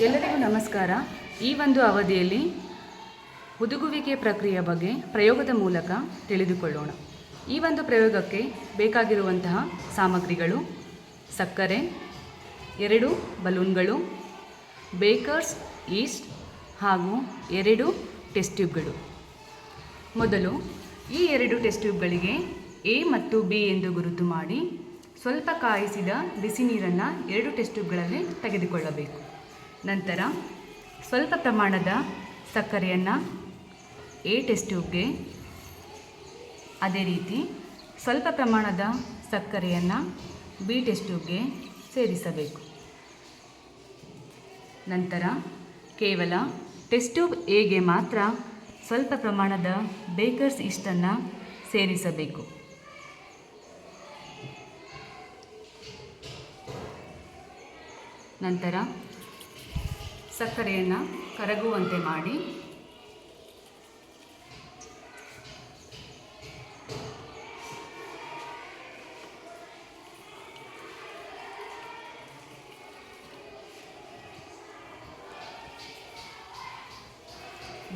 ಎಲ್ಲರಿಗೂ ನಮಸ್ಕಾರ. ಈ ಒಂದು ಅವಧಿಯಲ್ಲಿ ಹುದುಗುವಿಕೆ ಪ್ರಕ್ರಿಯೆ ಬಗ್ಗೆ ಪ್ರಯೋಗದ ಮೂಲಕ ತಿಳಿದುಕೊಳ್ಳೋಣ. ಈ ಒಂದು ಪ್ರಯೋಗಕ್ಕೆ ಬೇಕಾಗಿರುವಂತಹ ಸಾಮಗ್ರಿಗಳು ಸಕ್ಕರೆ, ಎರಡು ಬಲೂನ್ಗಳು, ಬೇಕರ್ಸ್, ಈಸ್ಟ್ ಹಾಗೂ ಎರಡು ಟೆಸ್ಟ್ ಟ್ಯೂಬ್ಗಳು. ಮೊದಲು ಈ ಎರಡು ಟೆಸ್ಟ್ ಟ್ಯೂಬ್ಗಳಿಗೆ ಎ ಮತ್ತು ಬಿ ಎಂದು ಗುರುತು ಮಾಡಿ ಸ್ವಲ್ಪ ಕಾಯಿಸಿದ ಬಿಸಿ ನೀರನ್ನು ಎರಡು ಟೆಸ್ಟ್ ಟ್ಯೂಬ್ಗಳಲ್ಲಿ ತೆಗೆದುಕೊಳ್ಳಬೇಕು. ನಂತರ ಸ್ವಲ್ಪ ಪ್ರಮಾಣದ ಸಕ್ಕರೆಯನ್ನು ಎ ಟೆಸ್ಟ್ ಟ್ಯೂಬ್ಗೆ ಅದೇ ರೀತಿ ಸ್ವಲ್ಪ ಪ್ರಮಾಣದ ಸಕ್ಕರೆಯನ್ನು ಬಿ ಟೆಸ್ಟ್ ಟ್ಯೂಬ್ಗೆ ಸೇರಿಸಬೇಕು. ನಂತರ ಕೇವಲ ಟೆಸ್ಟ್ ಟ್ಯೂಬ್ ಎಗೆ ಮಾತ್ರ ಸ್ವಲ್ಪ ಪ್ರಮಾಣದ ಬೇಕರ್ಸ್ ಇಷ್ಟನ್ನು ಸೇರಿಸಬೇಕು. ನಂತರ ಸಕ್ಕರೆಯನ್ನು ಕರಗುವಂತೆ ಮಾಡಿ.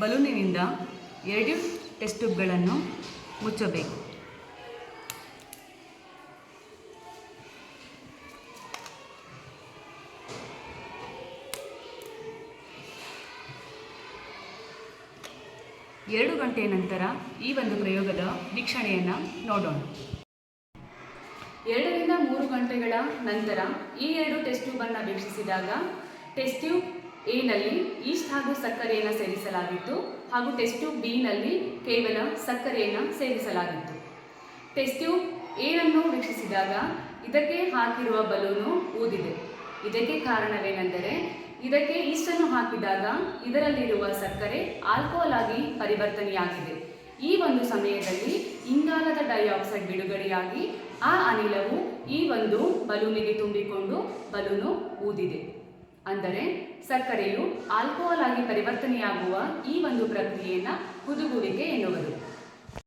ಬಲೂನಿನಿಂದ ಎರಡು ಟೆಸ್ಟ್ ಟ್ಯೂಬ್ಗಳನ್ನು ಮುಚ್ಚಬೇಕು. ಎರಡು ಗಂಟೆಯ ನಂತರ ಈ ಒಂದು ಪ್ರಯೋಗದ ವೀಕ್ಷಣೆಯನ್ನು ನೋಡೋಣ. ಎರಡರಿಂದ ಮೂರು ಗಂಟೆಗಳ ನಂತರ ಈ ಎರಡು ಟೆಸ್ಟ್ ಟ್ಯೂಬನ್ನು ವೀಕ್ಷಿಸಿದಾಗ ಟೆಸ್ಟ್ ಟ್ಯೂಬ್ ಎನಲ್ಲಿ ಈಸ್ಟ್ ಹಾಗೂ ಸಕ್ಕರೆಯನ್ನು ಸೇರಿಸಲಾಗಿತ್ತು ಹಾಗೂ ಟೆಸ್ಟ್ ಟ್ಯೂಬ್ ಬಿನಲ್ಲಿ ಕೇವಲ ಸಕ್ಕರೆಯನ್ನು ಸೇರಿಸಲಾಗಿತ್ತು. ಟೆಸ್ಟ್ ಟ್ಯೂಬ್ ಏನನ್ನು ವೀಕ್ಷಿಸಿದಾಗ ಇದಕ್ಕೆ ಹಾಕಿರುವ ಬಲೂನು ಊದಿದೆ. ಇದಕ್ಕೆ ಕಾರಣವೇನೆಂದರೆ ಇದಕ್ಕೆ ಈಸ್ಟನ್ನು ಹಾಕಿದಾಗ ಇದರಲ್ಲಿರುವ ಸಕ್ಕರೆ ಆಲ್ಕೋಹಾಲ್ ಆಗಿ ಪರಿವರ್ತನೆಯಾಗಿದೆ. ಈ ಒಂದು ಸಮಯದಲ್ಲಿ ಇಂಗಾಲದ ಡೈಆಕ್ಸೈಡ್ ಬಿಡುಗಡೆಯಾಗಿ ಆ ಅನಿಲವು ಈ ಒಂದು ಬಲೂನಿಗೆ ತುಂಬಿಕೊಂಡು ಬಲೂನು ಊದಿದೆ. ಅಂದರೆ ಸಕ್ಕರೆಯು ಆಲ್ಕೋಹಾಲ್ ಆಗಿ ಪರಿವರ್ತನೆಯಾಗುವ ಈ ಒಂದು ಪ್ರಕ್ರಿಯೆಯನ್ನು ಹುದುಗುವಿಕೆ ಎನ್ನುವರು